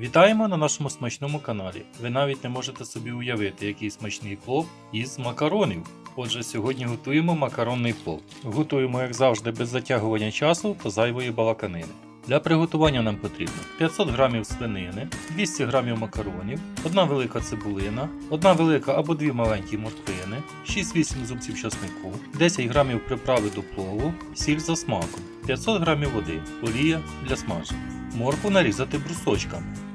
Вітаємо на нашому смачному каналі. Ви навіть не можете собі уявити, який смачний плов із макаронів. Отже, сьогодні готуємо макаронний плов. Готуємо, як завжди, без затягування часу та зайвої балаканини. Для приготування нам потрібно 500 г свинини, 200 г макаронів, одна велика цибулина, одна велика або дві маленькі морквини, 6-8 зубців часнику, 10 г приправи до плову, сіль за смаком, 500 г води, олія для смаження. Моркву нарізати брусочками.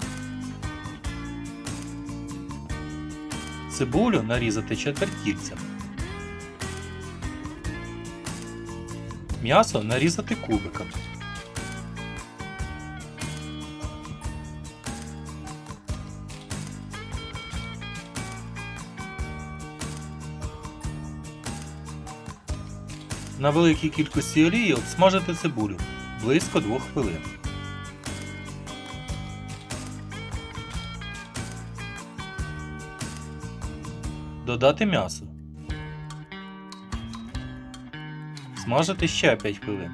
Цибулю нарізати четвертільцями. М'ясо нарізати кубиками. На великій кількості олії обсмажити цибулю близько 2 хвилин. Додати м'ясо. Смажити ще 5 хвилин.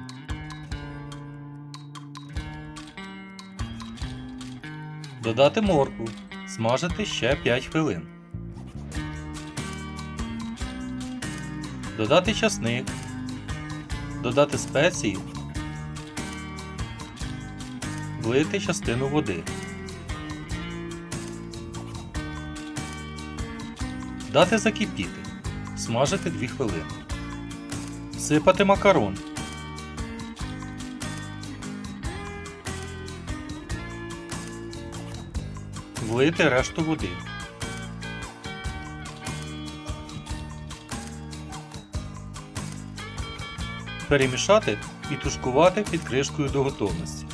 Додати моркву. Смажити ще 5 хвилин. Додати часник. Додати спеції. Влити частину води. Дати закипіти. Смажити 2 хвилини. Всипати макарон. Влити решту води. Перемішати і тушкувати під кришкою до готовності.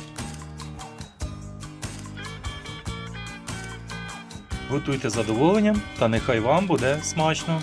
Готуйте задоволенням та нехай вам буде смачно!